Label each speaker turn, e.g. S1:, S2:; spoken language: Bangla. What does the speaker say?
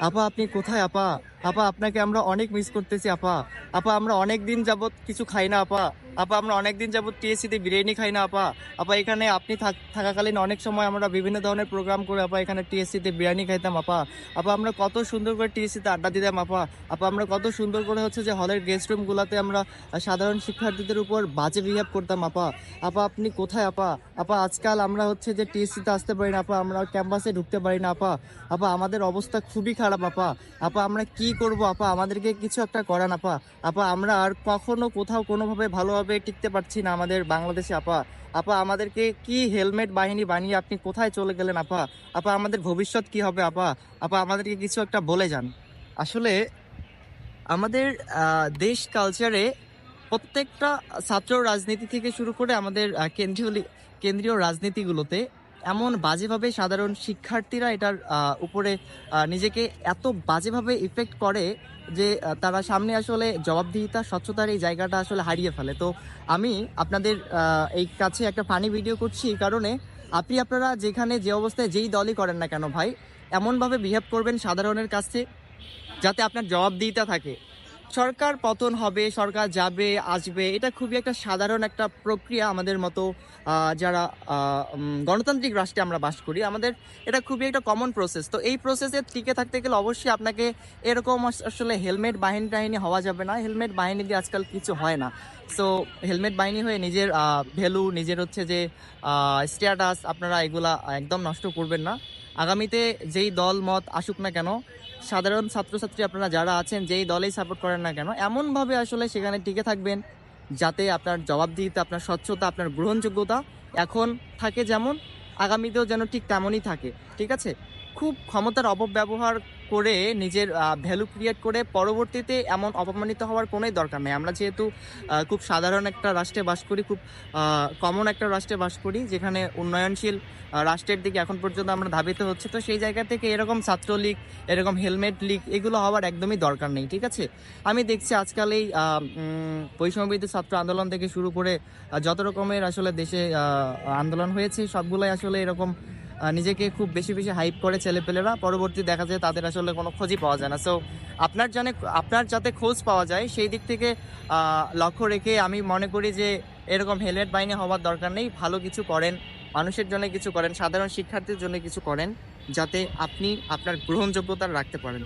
S1: আপা আপনি কোথায় আপা? আপা, আপনাকে আমরা অনেক মিস করতেছি, আপা। আপা, আমরা অনেক দিন যাবত কিছু খাই না, আপা। আপা, আমরা অনেক দিন যাবত টিএসসিতে বিরিয়ানি খাই না, আপা। আপা, এখানে আপনি থাক- থাকাকালীন অনেক সময় আমরা বিভিন্ন ধরনের প্রোগ্রাম করে, আপা, এখানে টিএসসিতে বিরিয়ানি খাইতাম, আপা। আপা, আমরা কত সুন্দর করে টিএসসিতে আড্ডা দিতাম, আপা। আপা, আমরা কত সুন্দর করে হচ্ছে যে হলের গেস্ট রুমগুলোতে আমরা সাধারণ শিক্ষার্থীদের উপর বাজে বিহেভ করতাম, আপা। আপা, আপনি কোথায়, আপা? আপা, আজকাল আমরা হচ্ছে যে টিএসসিতে আসতে পারি না, আপা। আমরা ক্যাম্পাসে ঢুকতে পারি না, আপা। আপা, আমাদের অবস্থা খুবই খারাপ, আপা। আপা, আমরা কি করব, আপা? আমাদেরকে কিছু একটা করান, আপা। আপা, আমরা আর কখনো কোথাও কোনোভাবে ভালোভাবে টিকতে পারছি না আমাদের বাংলাদেশে, আপা। আপা, আমাদেরকে কি হেলমেট বাহিনী বানিয়ে আপনি কোথায় চলে গেলেন, আপা? আপা, আমাদের ভবিষ্যৎ কি হবে, আপা? আপা, আমাদেরকে কিছু একটা বলে যান। আসলে আমাদের দেশ কালচারে প্রত্যেকটা ছাত্র রাজনীতি থেকে শুরু করে আমাদের কেন্দ্রীয় কেন্দ্রীয় রাজনীতিগুলোতে এমন বাজেভাবে সাধারণ শিক্ষার্থীরা এটার উপরে নিজেকে এত বাজেভাবে ইফেক্ট করে যে তারা সামনে আসলে জবাবদিহিতা, স্বচ্ছতার এই জায়গাটা আসলে হারিয়ে ফেলে। তো আমি আপনাদের এই কাছে একটা ফানি ভিডিও করছি এই কারণে। আপনি আপনারা যেখানে যে অবস্থায় যেই দলই করেন না কেন ভাই, এমনভাবে বিহেভ করবেন সাধারণের কাছে, যাতে আপনার জবাবদিহিতা থাকে। সরকার পতন হবে, সরকার যাবে, আসবে, এটা খুবই একটা সাধারণ একটা প্রক্রিয়া আমাদের মতো যারা গণতান্ত্রিক রাষ্ট্রে আমরা বাস করি, আমাদের এটা খুবই একটা কমন প্রসেস তো এই প্রসেসে টিকে থাকতে গেলে অবশ্যই আপনাকে এরকম আসলে হেলমেট বাহিনী টাহিনী হওয়া যাবে না হেলমেট বাহিনী দিয়ে আজকাল কিছু হয় না। সো হেলমেট বাহিনী হয়ে নিজের ভ্যালু নিজের হচ্ছে যে স্ট্যাটাস আপনারা এগুলা একদম নষ্ট করবেন না। আগামীতে যেই দল মত আসুক না কেন, সাধারণ ছাত্রছাত্রী আপনারা যারা আছেন, যেই দলেই সাপোর্ট করেন না কেন, এমনভাবে আসলে সেখানে টিকে থাকবেন যাতে আপনার জবাবদিহিতা, আপনার স্বচ্ছতা, আপনার গ্রহণযোগ্যতা এখন থাকে যেমন, আগামীতেও যেন ঠিক তেমনই থাকে, ঠিক আছে? খুব ক্ষমতার অপব্যবহার করে নিজের ভ্যালু ক্রিয়েট করে পরবর্তীতে এমন অপমানিত হওয়ার কোনোই দরকার নেই। আমরা যেহেতু খুব সাধারণ একটা রাষ্ট্রে বাস করি, খুব কমন একটা রাষ্ট্রে বাস করি, যেখানে উন্নয়নশীল রাষ্ট্রের দিকে এখন পর্যন্ত আমরা ধাবিত হচ্ছে, তো সেই জায়গা থেকে এরকম ছাত্রলীগ, এরকম হেলমেট লিগ এগুলো হওয়ার একদমই দরকার নেই, ঠিক আছে? আমি দেখছি আজকাল এই বৈষম্যবিদ্যুৎ ছাত্র আন্দোলন থেকে শুরু করে যত রকমের আসলে দেশে আন্দোলন হয়েছে, সবগুলোই আসলে এরকম নিজেকে খুব বেশি বেশি হাইপ করে ছেলেপেলেরা পরবর্তী দেখা যায় তাদের আসলে কোনো খোঁজই পাওয়া যায় না। সো আপনার জানে, আপনার যাতে খোঁজ পাওয়া যায়, সেই দিক থেকে লক্ষ্য রেখে আমি মনে করি যে, এরকম হেলমেট বাইনে হওয়ার দরকার নেই। ভালো কিছু করেন, মানুষের জন্য কিছু করেন, সাধারণ শিক্ষার্থীর জন্য কিছু করেন, যাতে আপনি আপনার গ্রহণযোগ্যতা রাখতে পারেন।